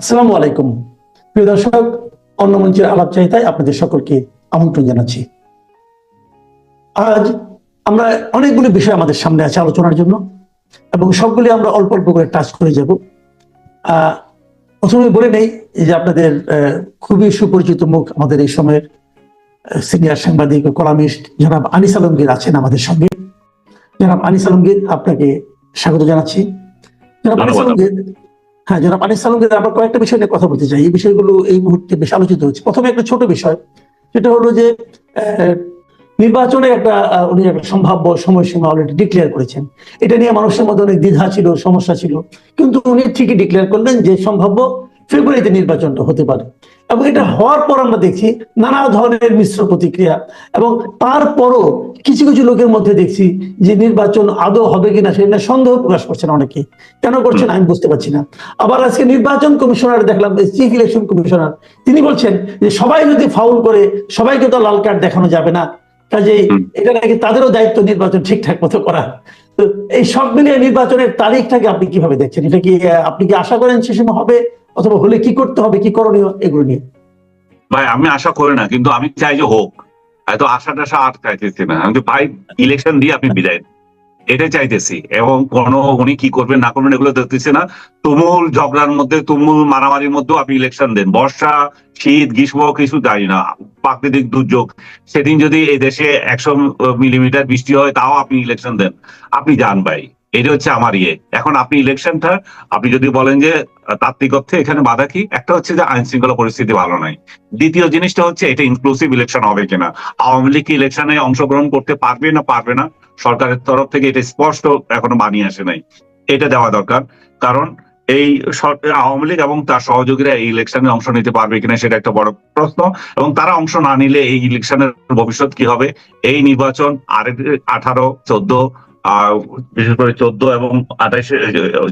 আসসালামু আলাইকুম। প্রিয় দর্শক অন্য মঞ্চের আলাপ চাইতায় আপনাদের সকলকে আমন্ত্রণ জানাচ্ছি। আজ আমরা অনেকগুলি বিষয় আমাদের সামনে আছে আলোচনার জন্য এবং সবগুলি আমরা অল্প অল্প করে টাচ করে যাব। প্রথমে বলে নেই যে আপনাদের খুবই সুপরিচিত মুখ আমাদের এই সময়ের সিনিয়র সাংবাদিক ও কলামিস্ট জনাব আনিস আলমগীর আছেন আমাদের সঙ্গে। জনাব আনিস আলমগীর আপনাকে স্বাগত জানাচ্ছি। জনাব আনিস আলমগীর হ্যাঁ জনাব আনিস সালামকে আমরা কয়েকটা বিষয় নিয়ে কথা বলতে চাই। এই বিষয়গুলো এই মুহূর্তে বেশ আলোচিত হচ্ছে। প্রথমে একটা ছোট বিষয়, সেটা হলো যে নির্বাচনে একটা উনি একটা সম্ভাব্য সময়সীমা অলরেডি ডিক্লেয়ার করেছেন। এটা নিয়ে মানুষের মধ্যে অনেক দ্বিধা ছিল, সমস্যা ছিল। কিন্তু উনি ঠিকই ডিক্লেয়ার করলেন যে সম্ভাব্য ফেব্রুয়ারিতে নির্বাচনটা হতে পারে। এবং এটা হওয়ার পর আমরা দেখছি নানা ধরনের মিশ্র প্রতিক্রিয়া এবং তারপরও কিছু কিছু লোকের মধ্যে দেখছি যে নির্বাচন আদৌ হবে কিনা সেটা সন্দেহ প্রকাশ করছেন অনেকে কেন করছেন আমি বুঝতে পারছি না। আবার আজকে নির্বাচন কমিশনার দেখলাম চিফ ইলেকশন কমিশনার তিনি বলছেন যে সবাই যদি ফাউল করে সবাইকে তো লাল কার্ড দেখানো যাবে না। কাজেই। এটা নাকি তাদেরও দায়িত্ব নির্বাচন ঠিকঠাক মতো করা। তো এই সব মিলিয়ে নির্বাচনের তারিখটাকে আপনি কীভাবে দেখছেন? এটা কি আপনি কি আশা করেন সে সময় হবে? অথবা হলে কি করতে হবে, কি করণীয়, এগুলো নিয়ে। ভাই, আমি আশা করি না, কিন্তু আমি চাই যে হোক। হয়তো আশা টাশা আর চাইতেছি না। আমি ভাই ইলেকশন দিয়ে আপনি বিদায়। এটাই চাইতেছি। এবং কোন উনি কি করবেন, না করবেন, এগুলো দেখতেছি না। তুমুল ঝগড়ার মধ্যে, তুমুল মারামারির মধ্যেও আপনি ইলেকশন দেন। বর্ষা, শীত, গ্রীষ্ম, কিছু জানি না। প্রাকৃতিক দুর্যোগ। সেদিন যদি এই দেশে একশো মিলিমিটার বৃষ্টি হয়, তাও আপনি ইলেকশন দেন। আপনি যান ভাই। এটা হচ্ছে আমার ইয়ে। এখন আপনি ইলেকশনটা আপনি যদি বলেন যে তাত্ত্বিক অর্থে এখানে বাধা কি? একটা হচ্ছে যে আইন শৃঙ্খলা পরিস্থিতি ভালো নাই। দ্বিতীয় জিনিসটা হচ্ছে এটা ইনক্লুসিভ ইলেকশন হবে কিনা। আওয়ামী লীগ কি ইলেকশনে অংশগ্রহণ করতে পারবে না? পারবে না। সরকারের তরফ থেকে এটা স্পষ্ট এখনও বানিয়ে আসে নাই। এটা দেওয়া দরকার। কারণ এই আওয়ামী লীগ এবং তার সহযোগীরা এই ইলেকশনে অংশ নিতে পারবে কিনা সেটা একটা বড় প্রশ্ন। এবং তারা অংশ না নিলে এই ইলেকশনের ভবিষ্যৎ কি হবে? এই নির্বাচন আরেক, আঠারো, চোদ্দ বিশেষ করে চোদ্দ এবং আঠাইশে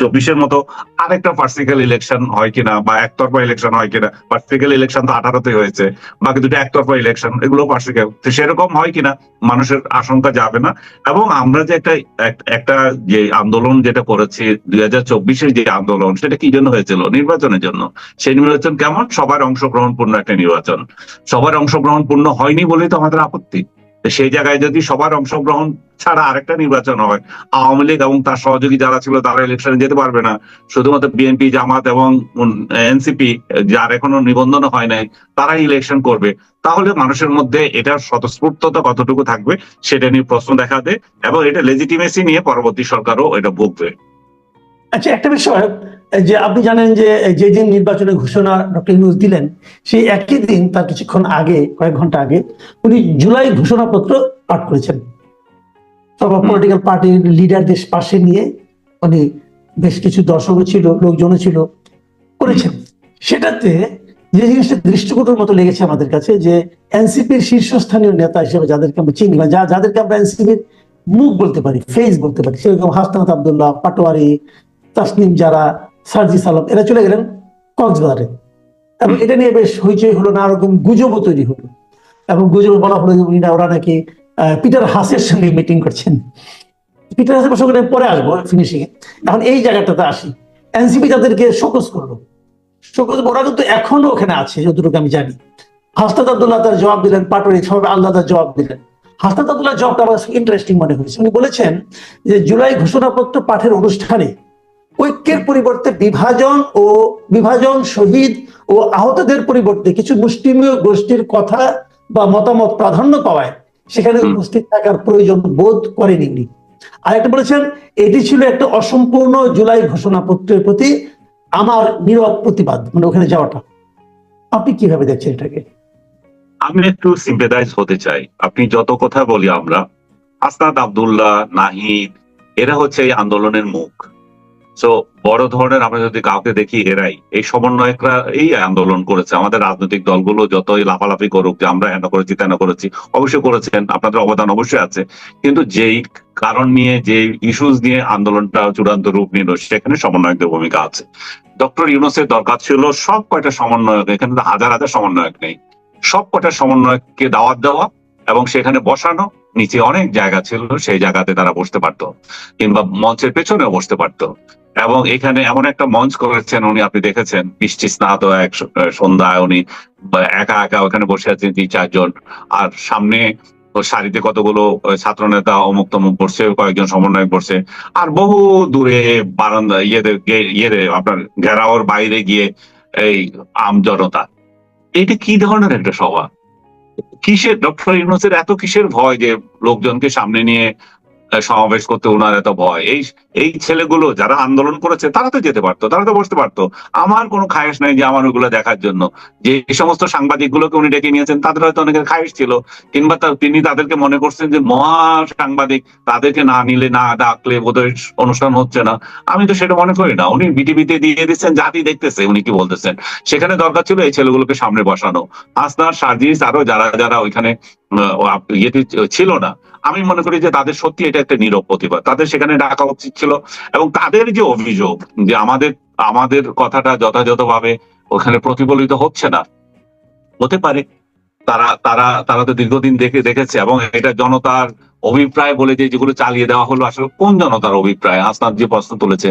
চব্বিশের মতো আরেকটা পার্সিক্যাল ইলেকশন হয় কিনা বা একতরফা ইলেকশন হয় কিনা? পার্সিক্যাল ইলেকশন তো আঠারোতে হয়েছে, বাকি দুটো একতরফা ইলেকশন এগুলো পার্সিক্যাল তো সেরকম হয় কিনা, মানুষের আশঙ্কা যাবে না। এবং আমরা যে একটা একটা যে আন্দোলন যেটা করেছি দুই হাজার চব্বিশের যে আন্দোলন, সেটা কি জন্য হয়েছিল? নির্বাচনের জন্য। সেই নির্বাচন কেমন? সবার অংশগ্রহণপূর্ণ একটা নির্বাচন। সবার অংশগ্রহণপূর্ণ হয়নি বলেই তো আমাদের আপত্তি। সেই জায়গায় যদি সবার অংশগ্রহণ ছাড়া আরেকটা নির্বাচন হয়, আওয়ামী লীগ এবং তার সহযোগী যারা ছিল তারা ইলেকশনে যেতে পারবে না। শুধুমাত্র বিএনপি জামাত এবং এনসিপি যার এখনও নিবন্ধন হয় নাই, তারাই ইলেকশন করবে। তাহলে মানুষের মধ্যে এটার স্বতঃস্ফূর্ততা কতটুকু থাকবে সেটা নিয়ে প্রশ্ন দেখা দেয় এবং এটা লেজিটিমেসি নিয়ে পরবর্তী সরকারও এটা ভুগবে আচ্ছা একটা বিষয় যে আপনি জানেন যে যে যেদিন নির্বাচনের ঘোষণা ডক্টর ইউনুস দিলেন, সেই একই দিন তার কিছুক্ষণ আগে, কয়েক ঘণ্টা আগে, উনি জুলাই ঘোষণাপত্র পাঠ করেছেন। সব পলিটিক্যাল পার্টির লিডারদের পাশে নিয়ে উনি বেশ কিছু দর্শকও ছিল, লোকজনও ছিল, করেছেন। সেটাতে যে জিনিসটা দৃষ্টিকটুর মতো লেগেছে আমাদের কাছে, যে এনসিপির শীর্ষস্থানীয় নেতা হিসেবে যাদেরকে আমরা চিনি বা যা, যাদেরকে আমরা এনসিপির মুখ বলতে পারি ফেস বলতে পারি, সেরকম হাসনাত আবদুল্লাহ, পাটোয়ারি, তাসনিম যারা সার্জি সালাম, এরা চলে গেলেন কক্সবাজারে। এবং এটা নিয়ে বেশ হইচই হলো না রকম গুজবও তৈরি হলো। এবং গুজবে বলা হলো যে ওরা নাকি পিটার হাসের সঙ্গে মিটিং করছেন। পিটার হাসের প্রসঙ্গে পরে আসব ফিনিশিং এ এখন এই জায়গাটাতে আসি। এনসিপি তাদেরকে শোকস করল শোকস ওরা কিন্তু এখনও ওখানে আছে, যতটুকু আমি জানি। হাস্তাদ আবদুল্লাহ তার জবাব দিলেন, পাটোয়ারি সবাই আল্লাহ তার জবাব দিলেন। হাস্তাদ আবদুল্লাহ জবাবটা আমার ইন্টারেস্টিং মনে হয়েছে। উনি বলেছেন যে, জুলাই ঘোষণাপত্র পাঠের অনুষ্ঠানে ঐক্যের পরিবর্তে বিভাজন ও বিভাজন শহীদ ও আহতদের পরিবর্তে কিছু মুসলিমীয় গোষ্ঠীর কথা বা মতামত প্রাধান্য পাওয়ায় সেখানে। উপস্থিত থাকার প্রয়োজন বোধ করেনি উনি আর একটা বলেছেন এটি ছিল একটা অসম্পূর্ণ জুলাই ঘোষণাপত্রের প্রতি আমার নীরব প্রতিবাদ মানে ওখানে যাওয়াটা। আপনি কীভাবে দেখছেন এটাকে? আমি একটু সিম্পেদাইজ হতে চাই। আপনি যত কথা বলি আমরা আসনাদ আবদুল্লাহ নাহিদ এরা হচ্ছে এই আন্দোলনের মুখ। সো বড় ধরনের আমরা যদি কাউকে দেখি, এরাই। এই সমন্বয়করা, এই আন্দোলন করেছে। আমাদের রাজনৈতিক দলগুলো যতই লাফালাফি করুক, যে আমরা এন করেছি তেন করেছি অবশ্যই করেছেন, আপনাদের অবদান অবশ্যই আছে। কিন্তু যেই কারণ নিয়ে যে ইস্যুস নিয়ে আন্দোলনটা চূড়ান্ত রূপ নিল, সেখানে সমন্বয়কদের ভূমিকা আছে। ডক্টর ইউনুসের দরকার ছিল সব কয়টা সমন্বয়ক, এখানে তো হাজার হাজার সমন্বয়ক নেই। সব কটা সমন্বয়ককে দাওয়াত দেওয়া এবং সেখানে বসানো, নিচে অনেক জায়গা ছিল, সেই জায়গাতে তারা বসতে পারতো। কিংবা মঞ্চের পেছনেও বসতে পারতো। এবং এখানে এমন একটা মঞ্চ করেছেন, উনি আপনি দেখেছেন বৃষ্টি স্নাত এক সন্ধ্যায় উনি একা একা ওখানে বসে আছেন তিন চারজন। আর সামনে সারিতে কতগুলো ছাত্র নেতা অমুক তমুক বসছে, কয়েকজন সমন্বয় বসছে। আর বহু দূরে বারান্দা, ইয়েদের গে- ইয়েরে, আপনার ঘেরাওর বাইরে গিয়ে এই আম জনতা। এটা কি ধরনের একটা সভা? কিসের, ডক্টর ইউনুসের এত কিসের ভয় যে লোকজনকে সামনে নিয়ে সমাবেশ করতে ওনার এত ভয়। এই এই ছেলেগুলো যারা আন্দোলন করেছে, তারা তো যেতে পারতো, তারা তো বসতে পারতো। আমার কোনো খায়েশ নাই যে আমার ওগুলো দেখার জন্য। যে সমস্ত সাংবাদিক গুলোকে উনি ডেকে নিয়েছেন, তাদের হয়তো অনেকের খায়েশ ছিল। কিংবা তিনি তাদেরকে মনে করছেন যে মহা সাংবাদিক তাদেরকে না নিলে, না ডাকলে বোধহয় অনুষ্ঠান হচ্ছে না। আমি তো সেটা মনে করি না। উনি বিটিভিতে দিয়ে দিচ্ছেন জাতি দেখতেছে, উনি কি বলতেছেন। সেখানে দরকার ছিল এই ছেলেগুলোকে সামনে বসানো। আসনার সার্জিস আরও যারা যারা ওইখানে ছিল না। আমি মনে করি যে তাদের সত্যি এটা একটা নীরব প্রতিবাদ। তাদের সেখানে ডাকা উচিত ছিল এবং তাদের যে অভিযোগ যে আমাদের আমাদের কথাটা যথাযথভাবে ওখানে প্রতিফলিত হচ্ছে না, হতে পারে। তারা তারা তারা তো দীর্ঘদিন দেখে, দেখেছে এবং এটা জনতার অভিপ্রায় বলে যে যেগুলো চালিয়ে দেওয়া হলো আসলে কোন জনতার অভিপ্রায়? আসনাদ যে প্রশ্ন তুলেছে,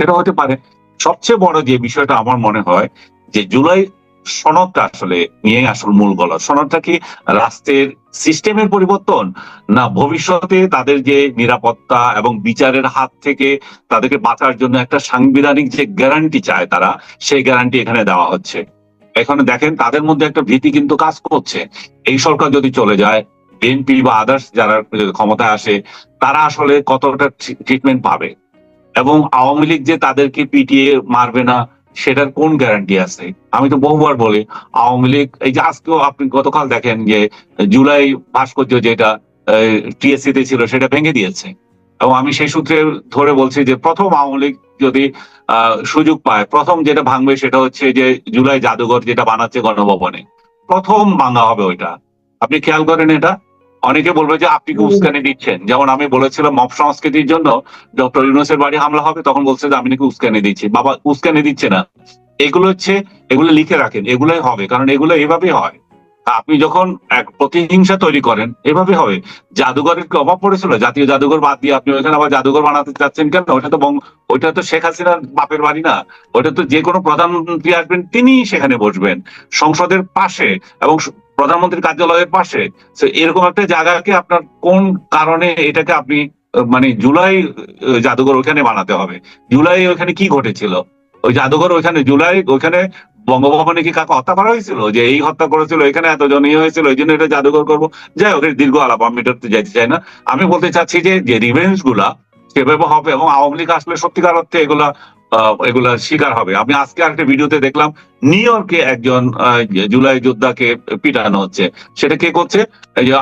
সেটা হতে পারে। সবচেয়ে বড় যে বিষয়টা আমার মনে হয় যে জুলাই সনদটা আসলে নিয়ে আসল মূল গলা সনদটা কি রাষ্ট্রের সিস্টেমের পরিবর্তন, না ভবিষ্যতে তাদের যে নিরাপত্তা এবং বিচারের হাত থেকে তাদেরকে বাঁচার জন্য একটা সাংবিধানিক যে গ্যারান্টি চায় তারা, সেই গ্যারান্টি এখানে দেওয়া হচ্ছে। এখানে দেখেন, তাদের মধ্যে একটা ভীতি কিন্তু কাজ করছে। এই সরকার যদি চলে যায় বিএনপি বা আদার্স যারা ক্ষমতায় আসে, তারা আসলে কতটা ট্রিটমেন্ট পাবে? এবং আওয়ামী লীগ যে তাদেরকে পিটিয়ে মারবে না সেটার কোন গ্যারান্টি আছে? আমি তো বহুবার বলি, আওয়ামী লীগ, এই যে আজকেও আপনি গতকাল দেখেন যে জুলাই ভাস্কর্য যেটা টিএসসি তে ছিল সেটা ভেঙে দিয়েছে। এবং আমি সেই সূত্রে ধরে বলছি যে প্রথম আওয়ামী লীগ যদি সুযোগ পায়, প্রথম যেটা ভাঙবে সেটা হচ্ছে যে জুলাই জাদুঘর যেটা বানাচ্ছে গণভবনে। প্রথম ভাঙা হবে ওইটা। আপনি খেয়াল করেন এটা? অনেকে বলবে যে আপনি কি উস্কানি দিচ্ছেন? যেমন আমি বলেছিলাম মব সংস্কৃতির জন্য ডক্টর ইউনুসের বাড়ি হামলা হবে তখন বলছে যে আমি নাকি উস্কানি দিচ্ছি। বাবা উস্কানি দিচ্ছে না। এগুলো হচ্ছে এগুলো লিখে রাখেন এগুলোই হবে কারণ এগুলো এভাবেই হয়। আপনি যখন এক প্রতিহিংসা তৈরি করেন এভাবে হবে। জাদুঘরের কি অভাব পড়েছিল? জাতীয় জাদুঘর বাদ দিয়ে আপনি ওইখানে আবার জাদুঘর বানাতে চাচ্ছেন কেন? ওটা তো ওইটা তো শেখ হাসিনার বাপের বাড়ি না। ওইটা তো যে কোনো প্রধানমন্ত্রী আসবেন তিনি সেখানে বসবেন। সংসদের পাশে এবং প্রধানমন্ত্রীর কার্যালয়ের পাশে। এরকম একটা জায়গাকে আপনার কোন কারণে এটাকে আপনি মানে জুলাই জাদুঘর ওইখানে বানাতে হবে? জুলাই ওইখানে কি ঘটেছিল? ওই জাদুঘর ওইখানে জুলাই ওইখানে বঙ্গভবনে কি কাকে হত্যা করা হয়েছিল? যে এই হত্যা করেছিল, এখানে এতজন ইয়ে হয়েছিল, এই জন্য এটা জাদুঘর করব? যাই হোক দীর্ঘ আলাপ, আমি এটাতে যাইতে চাই না। আমি বলতে চাচ্ছি যে রিভেঞ্জগুলা সেভাবে হবে এবং আওয়ামী লীগ আসলে সত্যিকার অর্থে এগুলা এগুলা শিকার হবে। আমি আজকে একটা ভিডিওতে দেখলাম, নিউ ইয়র্কে একজন জুলাই যোদ্ধাকে পিটানো হচ্ছে। সেটা কে করছে?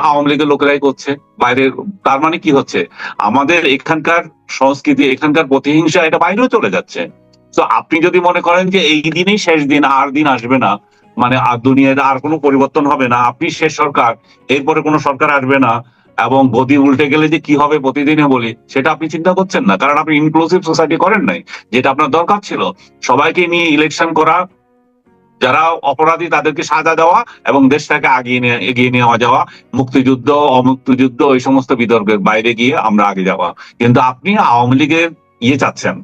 আওয়ামী লীগের লোকেরাই করছে। বাইরে তার মানে কি হচ্ছে? আমাদের এখানকার সংস্কৃতি, এখানকার প্রতিহিংসা এটা বাইরেও চলে যাচ্ছে। তো আপনি যদি মনে করেন যে এই দিনই শেষ দিন, আর দিন আসবে না মানে আর দুনিয়ায় আর কোনো পরিবর্তন হবে না, আপনি শেষ সরকার, এরপরে কোনো সরকার আসবে না এবং গদি উল্টে গেলে যে কি হবে প্রতিদিনে বলি, সেটা আপনি চিন্তা করছেন না, কারণ আপনি ইনক্লুসিভ সোসাইটি করেন নাই, যেটা আপনার দরকার ছিল। সবাইকে নিয়ে ইলেকশন করা, যারা অপরাধী তাদেরকে সাজা দেওয়া এবং দেশটাকে আগিয়ে এগিয়ে নেওয়া যাওয়া মুক্তিযুদ্ধ, অমুক্তিযুদ্ধ, এই সমস্ত বিতর্কের বাইরে গিয়ে আমরা আগে যাওয়া। কিন্তু আপনি আওয়ামী লীগের ইয়ে চাচ্ছেন,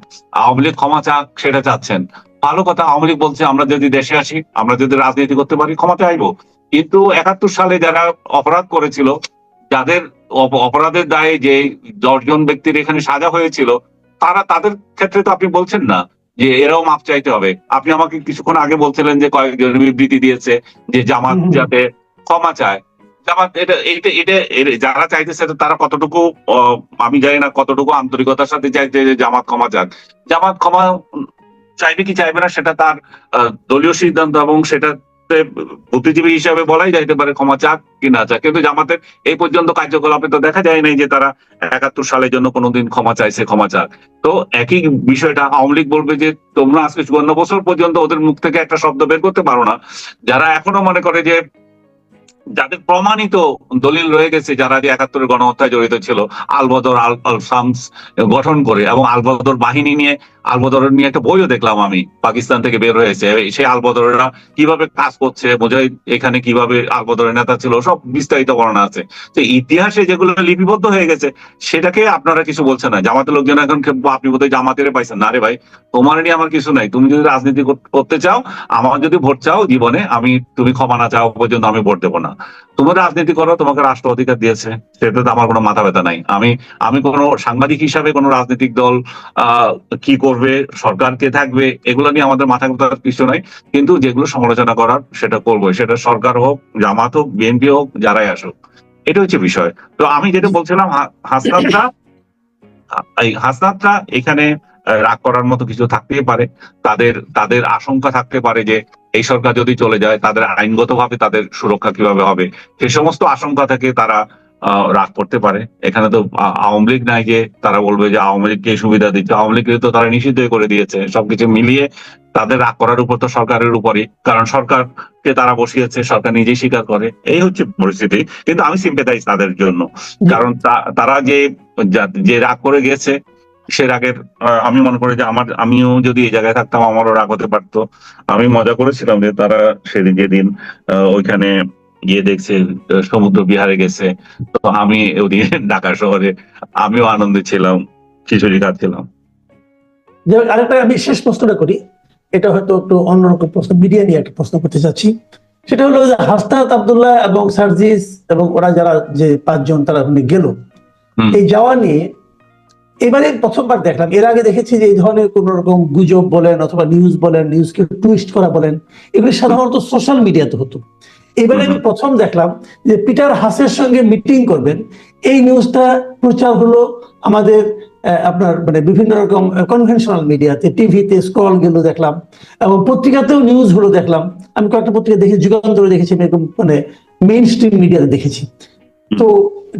আওয়ামী লীগ ক্ষমা চাক, সেটা চাচ্ছেন। ভালো কথা, আওয়ামী লীগ বলছে, আমরা যদি দেশে আসি, আমরা যদি রাজনীতি করতে পারি ক্ষমাতে আইবো। কিন্তু একাত্তর সালে যারা অপরাধ করেছিল যাদের অপরাধের দায়ে যে দশজন ব্যক্তির এখানে সাজা হয়েছিল তারা তাদের ক্ষেত্রে তো আপনি বলছেন না যে এরাও মাপ চাইতে হবে। আপনি আমাকে কিছুক্ষণ আগে বলছিলেন যে কয়েকজন বিবৃতি দিয়েছে যে জামাত যাতে ক্ষমা চায়। জামাত এটা এটা এটা যারা চাইতেছে তারা কতটুকু আমি জানি না কতটুকু আন্তরিকতার সাথে চাইছে যে জামাত ক্ষমা চাক। জামাত ক্ষমা চাইবে কি চাইবে না সেটা তার দলীয় সিদ্ধান্ত এবং সেটা বুদ্ধিজীবী হিসাবে বলাই যাইতে পারে ক্ষমা চাক কি না চাক। কিন্তু জামাতের এই পর্যন্ত কার্যকলাপে তো দেখা যায় নাই যে তারা একাত্তর সালের জন্য কোনোদিন ক্ষমা চাইছে ক্ষমা চাক। তো একই বিষয়টা আওয়ামী লীগ বলবে যে তোমরা আজকে চুয়ান্ন বছর পর্যন্ত ওদের মুখ থেকে একটা শব্দ বের করতে পারো না। যারা এখনও মনে করে যে যাদের প্রমাণিত দলিল রয়ে গেছে, যারা যে একাত্তরের গণহত্যায় জড়িত ছিল, আলবদর আল আল গঠন করে এবং আলবদর বাহিনী নিয়ে, আলবদরের নিয়ে একটা বইও দেখলাম আমি, পাকিস্তান থেকে বের হয়েছে। সেই আলবদরেরা কীভাবে কাজ করছে, মুজাহিদ এখানে কীভাবে আলবদরের নেতা ছিল, সব বিস্তারিত বর্ণনা আছে। তো ইতিহাসে যেগুলো লিপিবদ্ধ হয়ে গেছে, সেটাকে আপনারা কিছু বলছেন না। জামাতের লোকজন এখন আপনি বোধহয় জামাতের পাইছেন। না রে ভাই, তোমার নিয়ে আমার কিছু নাই। তুমি যদি রাজনীতি কর- করতে চাও, আমার যদি ভোট চাও জীবনে, আমি তুমি ক্ষমা না চাও পর্যন্ত আমি ভোট দেবো না। তুমি রাজনীতি করো, তোমাকে রাষ্ট্র অধিকার দিয়েছে, সেটাতে আমার কোনো মাথা ব্যথা নাই। আমি আমি কোনো সাংবাদিক হিসাবে কোনো রাজনৈতিক দল কি করবে, সরকার কে থাকবে, এগুলো নিয়ে আমাদের মাথা ব্যথার কিছু নাই। কিন্তু যেগুলো সমালোচনা করার, সেটা করব সেটা সরকার হোক, জামাত হোক, বিএনপি হোক, যারাই আসুক। এটা হচ্ছে বিষয়। তো আমি যেটা বলছিলাম হাসনাতরা, এই হাসনাতরা এখানে রাগ করার মতো কিছু থাকতেই পারে। তাদের তাদের আশঙ্কা থাকতে পারে যে এই সরকার যদি চলে যায় তাদের আইনগতভাবে তাদের সুরক্ষা কীভাবে হবে? সে সমস্ত আশঙ্কা থেকে তারা রাগ করতে পারে। এখানে তো আওয়ামী লীগ নাই যে তারা বলবে যে আওয়ামী লীগকে সুবিধা দিচ্ছে। আওয়ামী লীগকে তো তারা নিষিদ্ধ করে দিয়েছে। সবকিছু মিলিয়ে তাদের রাগ করার উপর তো সরকারের উপরই। কারণ সরকারকে তারা বসিয়েছে সরকার নিজেই স্বীকার করে। এই হচ্ছে পরিস্থিতি। কিন্তু আমি সিম্পেথাইজ তাদের জন্য। কারণ তারা যে যে রাগ করে গেছে সে রাগের আমি মনে করি যে আমার আমিও যদি এই জায়গায় থাকতাম আমারও রাগ হতে পারতো। আমি মজা করেছিলাম যে তারা সেদিন যেদিন ওইখানে গিয়ে দেখছে সমুদ্র বিহারে গেছে। তো আমি ওদিকে ঢাকা শহরে আমিও আনন্দে ছিলাম খিচুড়ি খাচ্ছিলাম। আরেকটা আমি শেষ প্রশ্নটা করি। এটা হয়তো একটু অন্যরকম প্রশ্ন মিডিয়া নিয়ে একটা প্রশ্ন করতে চাচ্ছি। সেটা হলো যে হাসনাত আব্দুল্লাহ এবং সার্জিস এবং ওরা যারা যে পাঁচজন তারা ওখানে গেল। এই যাওয়া নিয়ে এবারে প্রথমবার দেখলাম। এর আগে দেখেছি যে এই ধরনের কোন রকম গুজব বলেন অথবা নিউজ বলেন নিউজকে টুইস্ট করা বলেন, এগুলি সাধারণত সোশ্যাল মিডিয়াতে হতো। এবারে আমি প্রথম দেখলাম যে পিটার হাসের সঙ্গে মিটিং করবেন। এই নিউজটা প্রচার হলো আমাদের আপনার মানে বিভিন্ন রকম কনভেনশনাল মিডিয়াতে টিভিতে স্ক্রলগুলো দেখলাম। এবং পত্রিকাতেও নিউজগুলো দেখলাম। আমি কয়েকটা পত্রিকা দেখেছি যুগান্তরে দেখেছি এরকম মানে মেইন স্ট্রিম মিডিয়াতে দেখেছি। তো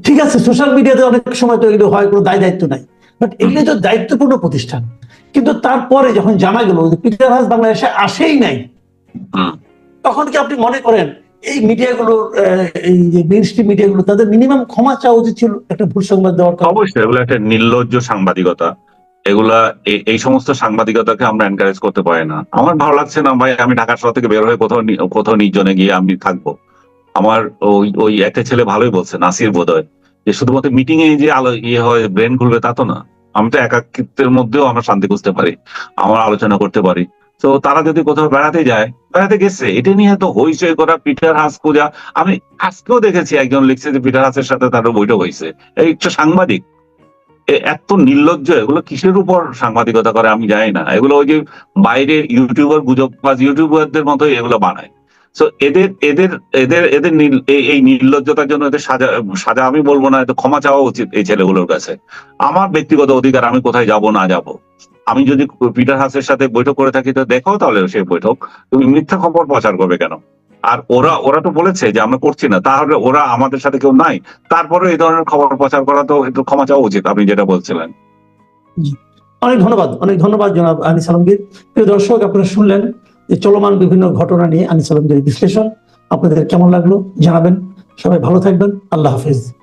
ঠিক আছে সোশ্যাল মিডিয়াতে অনেক সময় তো এগুলো হয়, কোনো দায় দায়িত্ব নাই। বাট এগুলো তো দায়িত্বপূর্ণ প্রতিষ্ঠান। কিন্তু তারপরে যখন জানা গেল যে পিটার হাস বাংলাদেশে আসেই নাই তখন কি আপনি মনে করেন এই মিডিয়াগুলোর এই যে মেইন স্ট্রিম মিডিয়াগুলো তাদের মিনিমাম ক্ষমা চাওয়া উচিত ছিল একটা ভুল সংবাদ দেওয়ার অবশ্যই এগুলো একটা নির্লজ্জ সাংবাদিকতা। এগুলা এই- সমস্ত সাংবাদিকতাকে আমরা এনকারেজ করতে পারি না। আমার ভালো লাগছে না ভাই আমি ঢাকা শহর থেকে বের হয়ে কোথাও কোথাও নির্জনে গিয়ে আমি থাকব। আমার ওই ওই একটা ছেলে ভালোই বলছে নাসির বোধহয়। যে শুধুমাত্র মিটিং এ যে আলো ইয়ে হয় ব্রেন খুলবে তা তো না। আমি তো একাকিত্বের মধ্যেও আমরা শান্তি খুঁজতে পারি, আমরা আলোচনা করতে পারি। তো তারা যদি কোথাও বেড়াতে যায়, বেড়াতে গেছে, এটা নিয়ে তো হইচই করা, পিটার হাস পূজা আমি আজকেও দেখেছি একজন লিখছে যে পিটার হাসের সাথে তার বৈঠক হয়েছে। এই একটা সাংবাদিক। এত নির্লজ্জ, এগুলো কিসের উপর সাংবাদিকতা করে আমি জানি না। এগুলো ওই যে বাইরের ইউটিউবার গুজব, বা ইউটিউবারদের মতো এগুলো বানায়। তো এদের এদের এদের এদের এই- নির্লজ্জতার জন্য এদের সাজা সাজা আমি বলব না ক্ষমা চাওয়া উচিত এই ছেলেগুলোর কাছে। আমার ব্যক্তিগত অধিকার, আমি কোথায় যাব, না যাব? আমি যদি পিটার হাসের সাথে বৈঠক করে থাকি, তো দেখো তাহলে সেই বৈঠক, তুমি মিথ্যা খবর প্রচার করবে কেন? আর ওরা ওরা তো বলেছে যে আমরা করছি না, তাহলে ওরা আমাদের সাথে কেউ নাই। তারপরে এই ধরনের খবর প্রচার করা তো একটু ক্ষমা চাওয়া উচিত, আপনি যেটা বলছিলেন। অনেক ধন্যবাদ অনেক ধন্যবাদ জনাব আনিস আলমগীর। প্রিয় দর্শক, আপনারা শুনলেন যে চলমান বিভিন্ন ঘটনা নিয়ে আনিস আলমগীর বিশ্লেষণ। আপনাদের কেমন লাগল জানাবেন। সবাই ভালো থাকবেন। আল্লাহ হাফিজ।